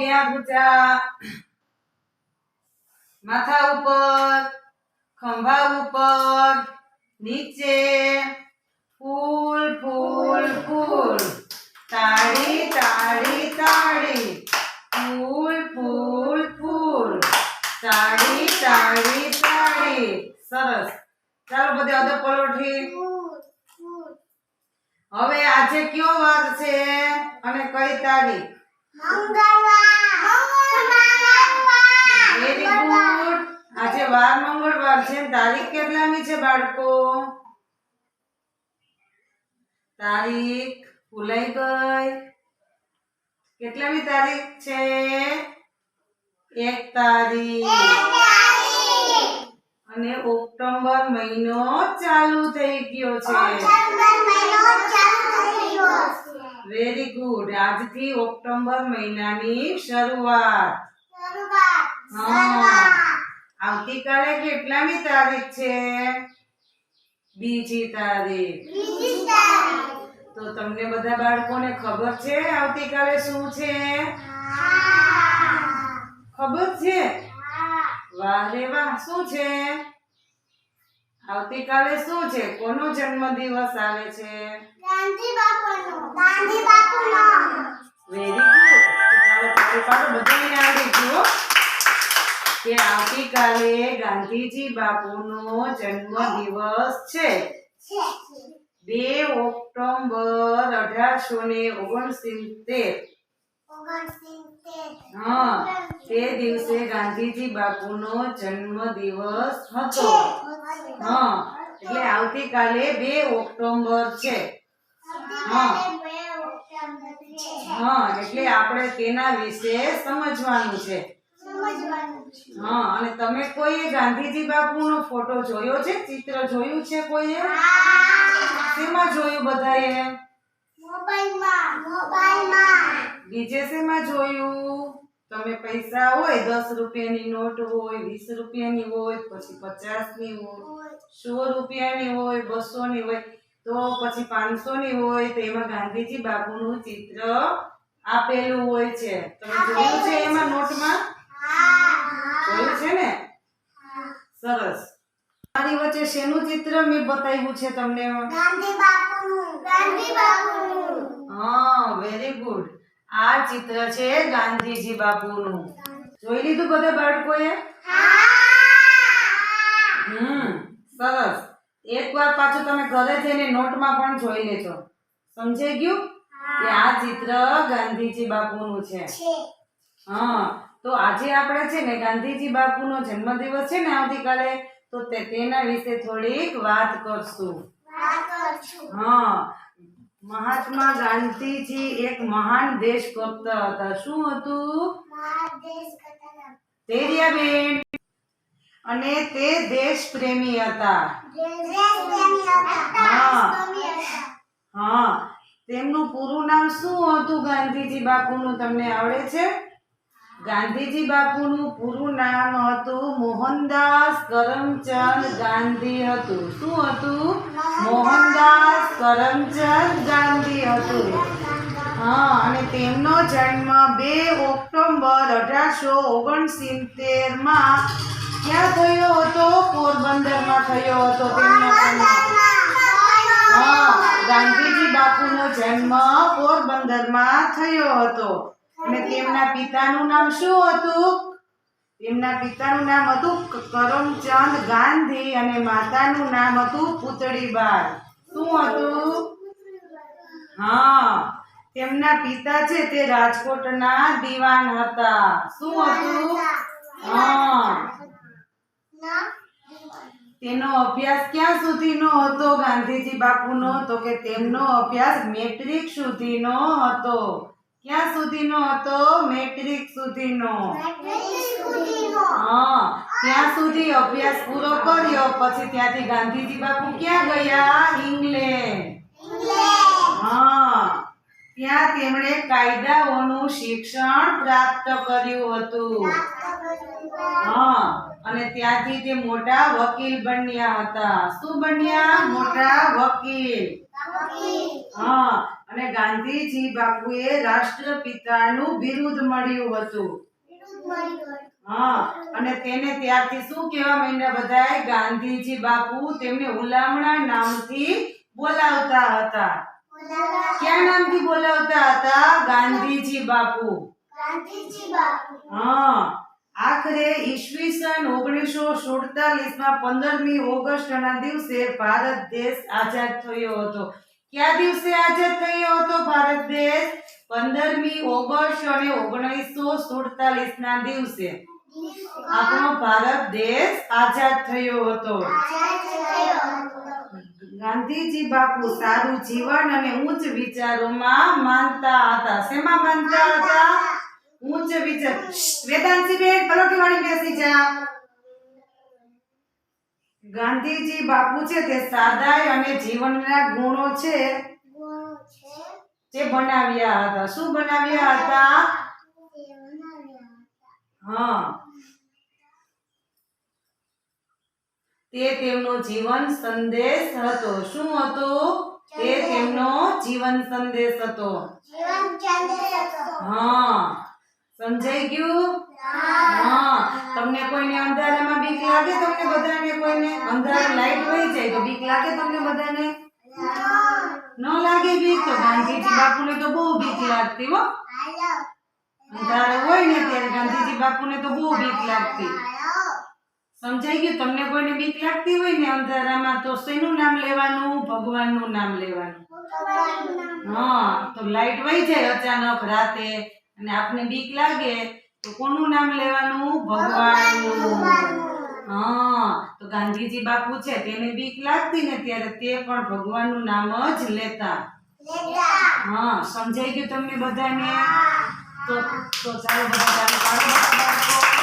બે ભૂચા માથા ઉપર ખંભા ઉપર નીચે. ફૂલ ફૂલ ફૂલ. તાળી તાળી તાળી. ફૂલ ફૂલ ફૂલ. તાળી તાળી તાળી. સરસ. ચાલો બધે અધર પલોઠી હવે આજે કયો વાર છે અને કઈ તારીખ? વેરી ગુડ આજે વાર મંગળવાર છે. તારીખ કેટલામી છે બાળકો? તારીખ ભૂલાઈ ગઈ. કેટલામી તારીખ છે? એક તારીખ. અને ઓક્ટોબર મહિનો ચાલુ થઈ ગયો છે. વેરી ગુડ આજથી ઓક્ટોબર મહિનાની શરૂઆત. આવતીકાલે કેટલામી તારીખ છે? બીજી તારીખ. તો તમને બધા બાળકોને ખબર છે આવતીકાલે શું છે? ખબર છે? વાહ રે વાહ. શું છે? આવતીકાલે શું છે? કોનો જન્મદિવસ આવે છે? વેરી ગુડ ચાલો ચાલો પાડો બધાને આવડી ગયું કે આવતીકાલે ગાંધીજી બાપુનો જન્મદિવસ છે. બે ઓક્ટોબર અઢારસો ને ઓગણસિત્તેર. હા તે દિવસે ગાંધીજી બાપુનો જન્મદિવસ હતો. હા, એટલે આવતીકાલે બે ઓક્ટોબર છે. હા. હા, એટલે આપણે તેના વિશે સમજવાનું છે. હા, અને તમે કોઈએ ગાંધીજી બાપુનો ફોટો જોયો છે? ચિત્ર જોયું છે કોઈએ? શેમાં જોયું બધાએ? બીજે શેમાં જોયું? તમે પૈસા હોય, દસ રૂપિયાની નોટ હોય, વીસ રૂપિયાની હોય, પછી પચાસની હોય. સો રૂપિયાની હોય બસો ની હોય તો પછી પાંચસો ની હોય તો એમાં ગાંધીજી બાપુનું ચિત્ર આપેલું હોય છે. તમે જોયું છે એમાં નોટમાં? જોયું છે ને? સરસ. મારી વચ્ચે શેનું ચિત્ર મેં બતાવ્યું છે તમને? ગાંધી બાપુનું. ગાંધી બાપુનું. હા વેરી ગુડ આ ચિત્ર છે ગાંધીજી બાપુનું. જોઈ લીધું બધા બાળકોએ? હમ સરસ. એકવાર પાછું તમે ઘરે જઈને નોટમાં પણ જોઈ લેજો. સમજાઈ ગયું? કે આ ચિત્ર ગાંધીજી બાપુનું છે. હા. તો આજે આપણે છે ને ગાંધીજી બાપુનો જન્મદિવસ છે ને આવતીકાલે તો તેના વિશે થોડીક વાત કરશું. હા. મહાત્મા ગાંધીજી એક મહાન દેશભક્ત હતા. શું હતું. તેરિયાબેન. અને તે દેશ પ્રેમી હતા. હા. તેમનું પૂરું નામ શું હતું ગાંધીજી બાપુનું? તમને આવડે છે? ગાંધીજી બાપુનું પૂરું નામ હતું મોહનદાસ કરમચંદ ગાંધી હતું. શું હતું? મોહનદાસ કરમચંદ ગાંધી હતું. અને તેમનો જન્મ બે ઓક્ટોબર અઢારસો ઓગણસિત્તેરમાં ક્યાં થયો હતો? પોરબંદરમાં થયો હતો તેમનો હા, ગાંધીજી બાપુનો જન્મ પોરબંદરમાં થયો હતો. અને તેમના પિતાનું નામ શું હતું? તેમના પિતાનું નામ હતું કરમચંદ ગાંધી અને માતાનું નામ હતું પુતળીબાઈ. શું હતું? હા. તેમના પિતા છે તે રાજકોટના દીવાન હતા. શું હતું? હા. તેનો અભ્યાસ ક્યાં સુધીનો હતો ગાંધીજી બાપુનો? તો કે તેમનો અભ્યાસ મેટ્રિક સુધીનો હતો. ક્યાં સુધીનો હતો? મેટ્રિક સુધીનો. હા. ત્યાં સુધી અભ્યાસ પૂરો કર્યો. પછી ત્યાંથી ગાંધીજી બાપુ ક્યાં ગયા? ઇંગ્લેન્ડ. ત્યાં તેમણે કાયદાઓનું શિક્ષણ પ્રાપ્ત કર્યું હતું. હા, અને ત્યાંથી તે મોટા વકીલ બન્યા હતા. શું બન્યા? મોટા વકીલ. હા, અને ગાંધીજી બાપુએ રાષ્ટ્રપિતાનું બિરુદ મળ્યું હતું. હા, અને તેને ત્યારથી શું કહેવા માંડ્યા બધાએ ગાંધીજી બાપુ તેમને હુલામણા નામથી બોલાવતા હતા. બોલાવા નામથી બોલાવતા હતા ગાંધીજી બાપુ ગાંધીજી બાપુ. હા આખરે ઈસવીસન ઓગણીસો સુડતાલીસમાં પંદરમી ઓગસ્ટ ના દિવસે ભારત દેશ આઝાદ થયો હતો કયા દિવસે આઝાદ થયો હતો ભારત દેશ પંદરમી ઓગસ્ટ અને ઓગણીસો સુડતાલીસ ના દિવસે આપણો ભારત દેશ આઝાદ થયો હતો આઝાદ થયો હતો. ગાંધીજી બાપુ સારું જીવન અને ઉચ્ચ વિચારોમાં માનતા હતા. શેમાં માનતા હતા? ઉચ્ચ વિચાર. વેદાંતી બેન પલોટી વાળી બેસી જા. ગાંધીજી બાપુ છે તે સાદાય અને જીવનના ગુણો છે ગુણો છે તે બનાવ્યા હતા? શું બનાવ્યા હતા. હા. તે તેમનો જીવન સંદેશ હતો. શું હતો? તે તેમનો જીવન સંદેશ હતો. જીવન ચંદ્ર હતો. હા. સમજાઈ ગયું? હા. તમને કોઈને અંધારામાં બીક લાગે? તમને બધાને કોઈને? અંધારું લાઈટ હોય જાય તો બીક લાગે તમને બધાને? ન લાગે બીક? તો ગાંધીજી બાપુને તો બહુ બીક લાગતી હો. અંધારો હોય ને ત્યારે ગાંધીજી બાપુને તો બહુ બીક લાગતી. સમજાઈ ગયું? તમને કોઈને બીક લાગતી હોય ને અંધારામાં તો શેનું નામ લેવાનું? ભગવાનનું નામ લેવાનું. હા તો લાઈટ વહી જાય અચાનક રાતે અને આપને બીક લાગે તો કોનું નામ લેવાનું? ભગવાનનું. હા તો ગાંધીજી બાપુ છે તેને બીક લાગતી ને ત્યારે તે પણ ભગવાનનું નામ જ લેતા. લેતા હા સમજાઈ ગયું તમને બધાને? તો તો ચાલો બધા ચાલુ પાડો